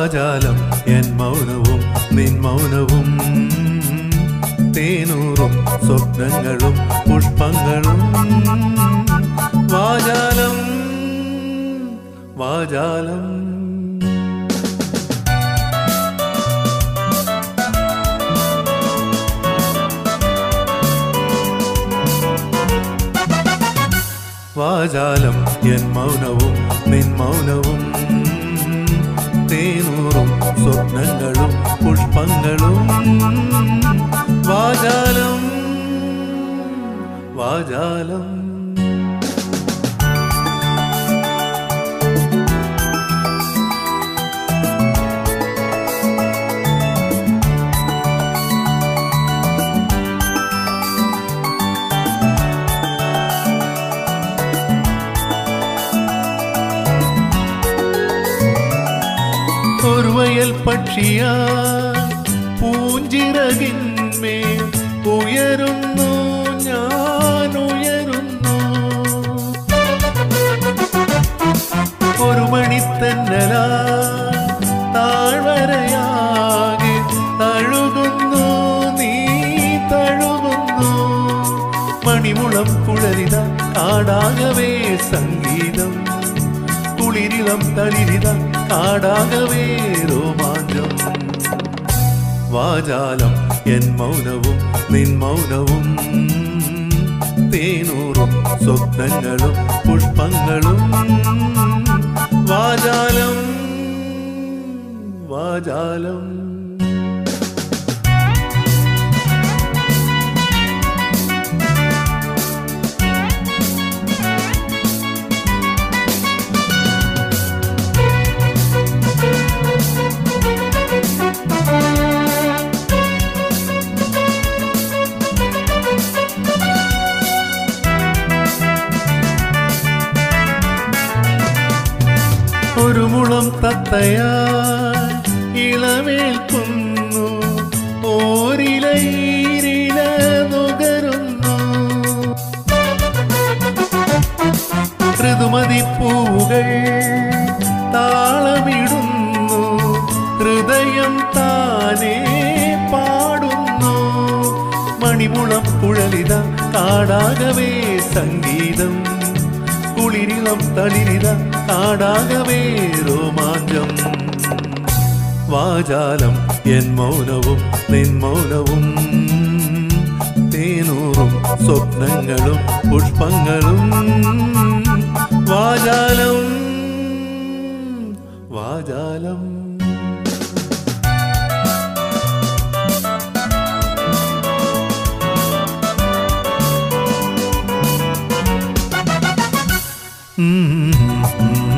വാചാലം N മൗനവും നിൻ മൗനവും. തേനൂറും സ്വപ്നങ്ങളും പുഷ്പങ്ങളും. വാചാലം വാചാലം. വാചാലം N മൗനവും നിൻ മൗനവും. സ്വപ്നങ്ങളും പുഷ്പങ്ങളും. വാചാലം വാചാലം. ഒരു വയൽ പക്ഷിയാ പൂഞ്ചിറകിന്മേൽ ഉയരുന്നു ഞാൻ ഉയരുന്നു ഒരു മണിത്തന്നല താഴ്വരയാകെ തഴുകുന്നു നീ തഴുകുന്നു. മണിമുളം കുഴലിത കാടാകവേ സംഗീതം കുളിരിളം തളിരിത കാടാകവേ രോമാഞ്ചം വാചാലം എൻ മൗനവും നിൻ മൗനവും. തേനൂറും സ്വപ്നങ്ങളും പുഷ്പങ്ങളും. വാചാലം വാചാലം. ഒരു മുളം തത്തയാ ഇളമേൽ കുന്നു. ഓരിലൈരില നുകരുന്നു. ഋതുമതി പൂവുകൾ താളമിടുന്നു. ഹൃദയം താനേ പാടുന്നു. മണിമുളം പുഴലിത കാടാകവേ സംഗീതം കുളിരിളം തളിരിത കാടാകവേ രോമാഞ്ചം വാചാലം എൻ മൗനവും നിൻ മൗനവും. തേനൂറും സ്വപ്നങ്ങളും പുഷ്പങ്ങളും. വാചാലം വാചാലം. Mm-hmm.